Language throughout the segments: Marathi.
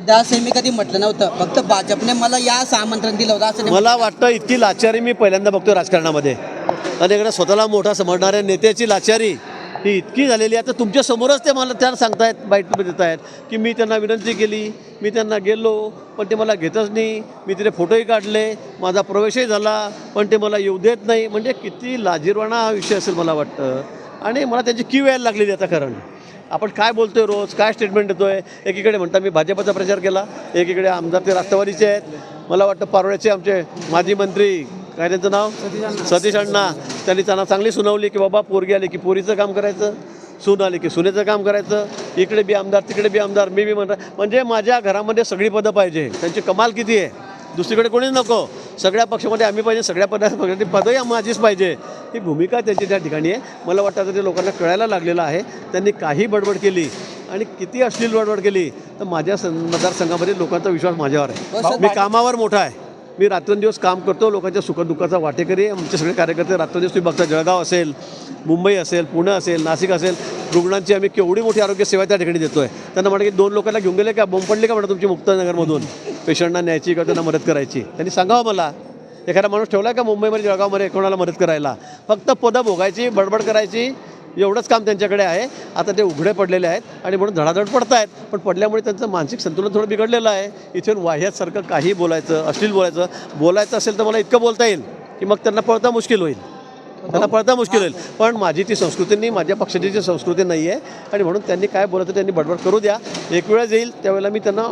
दास मी कधी म्हटलं नव्हतं. फक्त भाजपने मला या आमंत्रण दिलं होतं असं मला वाटतं इतकी लाचारी मी पहिल्यांदा बघतो राजकारणामध्ये. आणि इकडे स्वतःला मोठा समजणाऱ्या नेत्याची लाचारी ही इतकी झालेली आहे. तर तुमच्या समोरच ते मला त्याला सांगतायत बाईट देत आहेत की मी त्यांना विनंती केली मी त्यांना गेलो पण ते मला घेतच नाही. मी तिथे फोटोही काढले माझा प्रवेशही झाला पण ते मला येऊ देत नाही. म्हणजे किती लाजीरवाणा हा विषय असेल मला वाटतं. आणि मला त्यांची की यायला लागलेली आता कारण. आपण काय बोलतोय रोज? काय स्टेटमेंट देतोय? एकीकडे म्हणता मी भाजपचा प्रचार केला एकीकडे आमदार ते राष्ट्रवादीचे आहेत. मला वाटतं पारोळ्याचे आमचे माजी मंत्री काय त्यांचं नाव? सतीश अण्णा. त्यांनी त्यांना चांगली सुनावली की बाबा पोरगी आली की पोरीचं काम करायचं सून आली की सुनेचं काम करायचं इकडे बी आमदार तिकडे बी आमदार मी बी म्हणतात म्हणजे माझ्या घरामध्ये सगळी पदं पाहिजे. त्यांची कमाल किती आहे? दुसरीकडे कोणीच नको. सगळ्या पक्षामध्ये आम्ही पाहिजे सगळ्या पदा. पक्षाची पदही माझीच पाहिजे. ही भूमिका त्यांची त्या ठिकाणी आहे. मला वाटतं आता ते लोकांना कळायला लागलेलं आहे. त्यांनी काही बडबड केली आणि किती अश्लील बडबड केली तर माझ्या सं- मतदारसंघामध्ये लोकांचा विश्वास माझ्यावर आहे. मी कामावर मोठा आहे. मी रात्रंदिवस काम करतो लोकांच्या सुखदुःखाचा वाटेकरी. आमचे सगळे कार्यकर्ते रात्रंदिवस तुम्ही बघता जळगाव असेल मुंबई असेल पुणे असेल नाशिक असेल रुग्णांची आम्ही केवढी मोठी आरोग्य सेवा त्या ठिकाणी देतो आहे त्यांना म्हणा की दोन लोकांना घेऊन गेले का? बोंब पडली का? म्हणा तुमची मुक्तानगरमधून पेशंटना न्यायची किंवा त्यांना मदत करायची. त्यांनी सांगावं मला. एखादा माणूस ठेवला का मुंबईमध्ये जळगावमध्ये कोणाला मदत करायला? फक्त पदं भोगायची बडबड करायची एवढंच काम त्यांच्याकडे आहे. आता ते उघडे पडलेले आहेत आणि म्हणून धडाधड पडत आहेत पण पडल्यामुळे त्यांचं मानसिक संतुलन थोडं बिघडलेलं आहे. इथून वाह्यासारखं काही बोलायचं अश्लील बोलायचं. बोलायचं असेल तर मला इतकं बोलता येईल की मग त्यांना पळता मुश्किल होईल. त्यांना पळता मुश्किल होईल. पण माझी ती संस्कृती नाही माझ्या पक्षाची ती संस्कृती नाही आहे आणि म्हणून त्यांनी काय बोलायचं त्यांनी बडबड करू द्या. एक वेळेस येईल त्यावेळेला मी त्यांना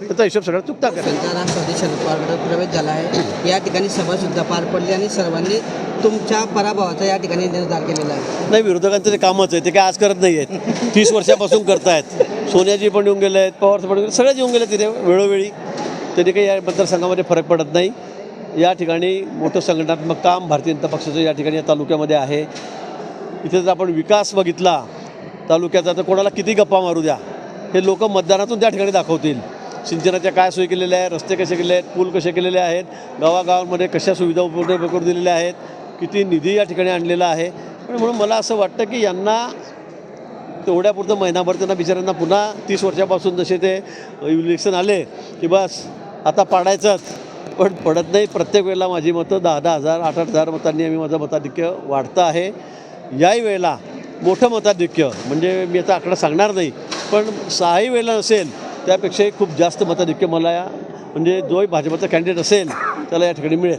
त्याचा हिशोब सगळा चुकता शरद पवारकडे प्रवेश झाला आहे. या ठिकाणी सभा सुद्धा पार पडली आणि सर्वांनी तुमच्या पराभवाचा या ठिकाणी निर्धार केलेला आहे. नाही विरोधकांचं ते कामच आहे. ते काय आज करत नाही आहेत. तीस वर्षापासून करतायत. सोनियाजी पण येऊन गेले आहेत पवारचं पण सगळेच येऊन गेले तिथे वेळोवेळी. तरी काही या मतदारसंघामध्ये फरक पडत नाही. या ठिकाणी मोठं संघटनात्मक काम भारतीय जनता पक्षाचं या ठिकाणी या तालुक्यामध्ये आहे. इथे जर आपण विकास बघितला तालुक्याचा तर कोणाला किती गप्पा मारू द्या? हे लोक मतदानातून त्या ठिकाणी दाखवतील. सिंचनाच्या काय सोयी केलेल्या आहेत रस्ते कसे केले आहेत पूल कसे केलेले आहेत गावागावांमध्ये कशा सुविधा उपलब्ध करून दिलेल्या आहेत किती निधी या ठिकाणी आणलेला आहे. पण म्हणून मला असं वाटतं की यांना तेवढ्यापुरतं महिनाभर त्यांना बिचाऱ्यांना पुन्हा तीस वर्षापासून जसे ते इलेक्शन आले की बस आता पाडायचंच. पण पडत नाही प्रत्येक वेळेला माझी मतं दहा दहा हजार आठ आठ हजार मतांनी आम्ही माझं मताधिक्य वाढतं आहे. याही वेळेला मोठं मताधिक्य म्हणजे मी आता आकडा सांगणार नाही पण सहाही वेळेला नसेल त्यापेक्षाही खूप जास्त मताधिक्य मला या. म्हणजे जोही भाजपचा कॅन्डिडेट असेल त्याला या ठिकाणी मिळेल.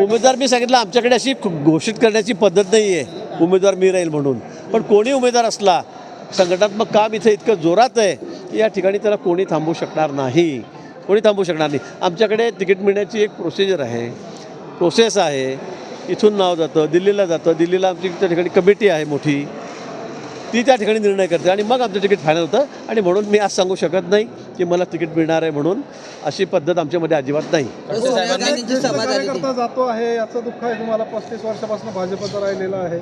उमेदवार? मी सांगितलं आमच्याकडे अशी घोषित करण्याची पद्धत नाही आहे उमेदवार मी राहील म्हणून. पण कोणी उमेदवार असला संघटनात्मक काम इथं इतकं जोरात आहे की या ठिकाणी त्याला कोणी थांबवू शकणार नाही. कोणी थांबवू शकणार नाही. आमच्याकडे तिकीट मिळण्याची एक प्रोसिजर आहे. प्रोसेस आहे. इथून नाव जातं दिल्लीला जातं. दिल्लीला आमची त्या ठिकाणी कमिटी आहे मोठी. ती त्या ठिकाणी निर्णय करते. आणि मग आमचं तिकीट फायनल होतं. आणि म्हणून मी आज सांगू शकत नाही की मला तिकीट मिळणार आहे म्हणून अशी पद्धत आमच्यामध्ये अजिबात नाही. कार्यकर्ता जातो आहे याचं दुःख आहे तुम्हाला. पस्तीस वर्षापासून भाजपचं राहिलेलं आहे.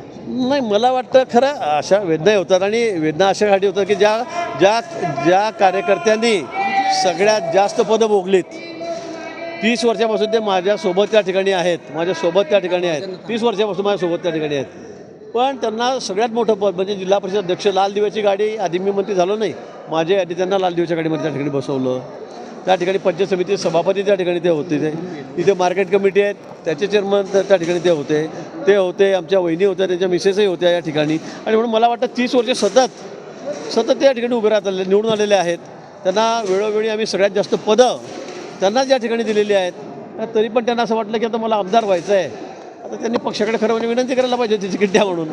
नाही मला वाटतं खरं अशा वेदना होतात. आणि वेदना अशासाठी होतात की ज्या ज्या ज्या कार्यकर्त्यांनी सगळ्यात जास्त पदं भोगलीत. तीस वर्षापासून ते माझ्यासोबत त्या ठिकाणी आहेत. माझ्यासोबत त्या ठिकाणी आहेत. तीस वर्षापासून माझ्यासोबत त्या ठिकाणी आहेत. पण त्यांना सगळ्यात मोठं पद म्हणजे जिल्हा परिषद अध्यक्ष लाल दिव्याची गाडी आधी मी मंत्री झालो नाही. माझ्या आधी त्यांना लाल दिव्याच्या गाडीमध्ये त्या ठिकाणी बसवलं. त्या ठिकाणी पंचायत समिती सभापती त्या ठिकाणी ते होते. ते इथे मार्केट कमिटी आहेत त्याचे चेअरमन त्या त्या ठिकाणी ते होते. ते होते आमच्या वहिनी होत्या त्यांच्या मिसेसही होत्या या ठिकाणी. आणि म्हणून मला वाटतं तीस वर्ष सतत सतत त्या ठिकाणी उभे राहत आले निवडून आलेले आहेत. त्यांना वेळोवेळी आम्ही सगळ्यात जास्त पदं त्यांनाच या ठिकाणी दिलेली आहेत. तरी पण त्यांना असं वाटलं की आता मला आमदार व्हायचं आहे आता त्यांनी पक्षाकडे खरं म्हणजे विनंती करायला पाहिजे होती तिकीट द्या म्हणून.